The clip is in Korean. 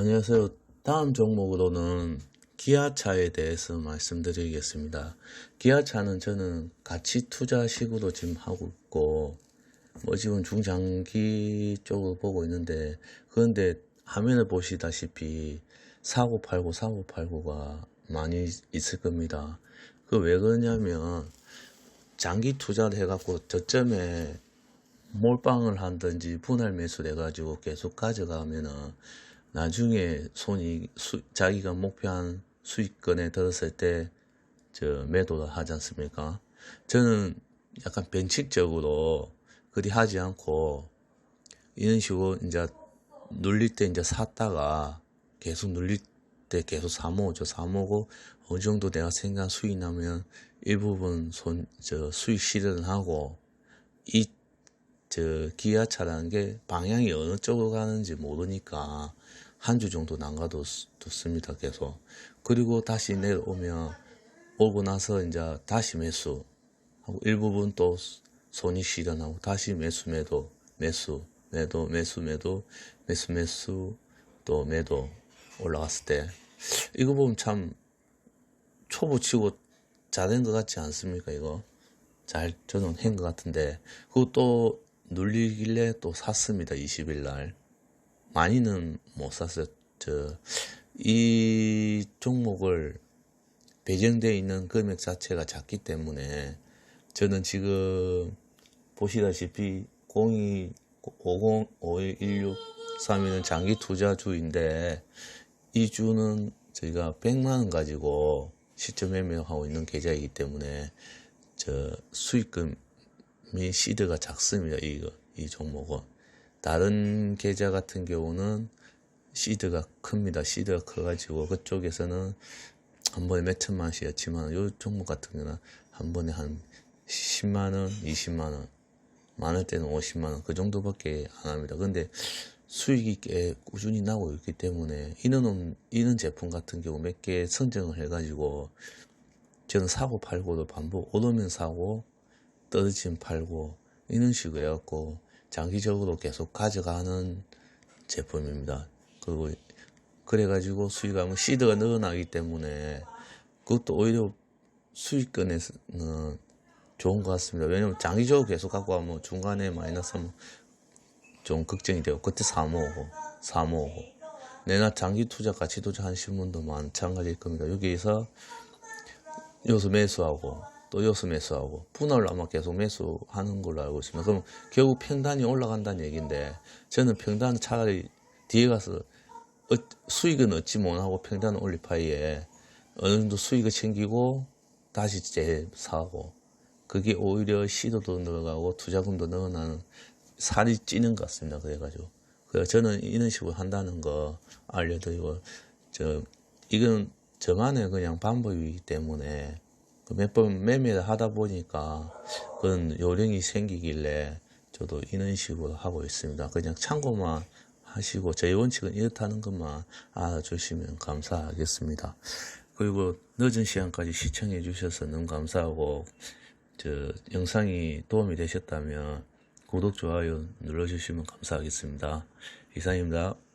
안녕하세요. 다음 종목으로는 기아차에 대해서 말씀드리겠습니다. 기아차는 저는 가치 투자식으로 지금 하고 있고, 뭐 지금 중장기 쪽으로 보고 있는데, 그런데 화면을 보시다시피 사고 팔고 사고 팔고가 많이 있을 겁니다. 그 왜 그러냐면, 장기 투자를 해갖고 저점에 몰빵을 한든지 분할 매수를 해가지고 계속 가져가면은 나중에 손이 수- 자기가 목표한 수익권에 들었을 때 저 매도를 하지 않습니까? 저는 약간 변칙적으로 그리 하지 않고 이런 식으로 이제 눌릴 때 이제 샀다가 계속 눌릴 때 계속 사모으죠. 사모고 어느 정도 내가 생각한 수익 나면 일부분 손, 저 수익 실현을 하고 이 저 기아차라는 게 방향이 어느 쪽으로 가는지 모르니까 한 주 정도 남가뒀습니다 계속. 그리고 다시 내려오면 오고 나서 이제 다시 매수 하고 일부분 또 손이 실현하고 다시 매수 매도 매수 매도 매수 매도 매수 매수 또 매도 올라갔을 때. 이거 보면 참 초보 치고 잘된 것 같지 않습니까 이거? 잘 저는 한것 같은데. 그것도 눌리길래 또 샀습니다 20일 날. 많이는 못 샀어요. 저 이 종목을 배정되어 있는 금액 자체가 작기 때문에 저는 지금 보시다시피 02 50 5116 3위는 장기 투자주인데 이 주는 저희가 100만 원 가지고 시점 매매하고 있는 계좌이기 때문에 저 수익금 이 시드가 작습니다. 이거 이 종목은 다른 계좌 같은 경우는 시드가 큽니다. 시드가 커가지고 그쪽에서는 한 번에 몇 천만 원씩이었지만 이 종목 같은 경우는 한 번에 한 10만 원, 20만 원, 많을 때는 50만 원 그 정도밖에 안 합니다. 근데 수익이 꽤 꾸준히 나고 있기 때문에 이는 이는 제품 같은 경우 몇 개 선정을 해가지고 저는 사고 팔고도 반복 오르면 사고 떨어지면 팔고 이런 식으로 해갖고 장기적으로 계속 가져가는 제품입니다. 그리고 그래가지고 수익하면 시드가 늘어나기 때문에 그것도 오히려 수익권에서는 좋은 것 같습니다. 왜냐면 장기적으로 계속 갖고 가면 중간에 마이너스 하면 좀 걱정이 돼요. 그때 사모으고 사모으고 내나 장기 투자 가치 투자 하시는 분도 마찬가지일 겁니다. 여기에서 여기서 매수하고 또 여기서 매수하고 분할로 아마 계속 매수하는 걸로 알고 있습니다. 그럼 결국 평단이 올라간다는 얘기인데 저는 평단 차라리 뒤에 가서 어- 수익은 얻지 못하고 평단을 올릴 파이에 어느 정도 수익을 챙기고 다시 재사고 그게 오히려 시도도 늘어가고 투자금도 늘어나는 살이 찌는 것 같습니다. 그래가지고 그래서 저는 이런 식으로 한다는 거 알려드리고 저 이건 저만의 그냥 방법이기 때문에 그 몇 번 매매를 하다 보니까 그런 요령이 생기길래 저도 이런 식으로 하고 있습니다. 그냥 참고만 하시고 제 원칙은 이렇다는 것만 알아주시면 감사하겠습니다. 그리고 늦은 시간까지 시청해 주셔서 너무 감사하고 저 영상이 도움이 되셨다면 구독, 좋아요 눌러주시면 감사하겠습니다. 이상입니다.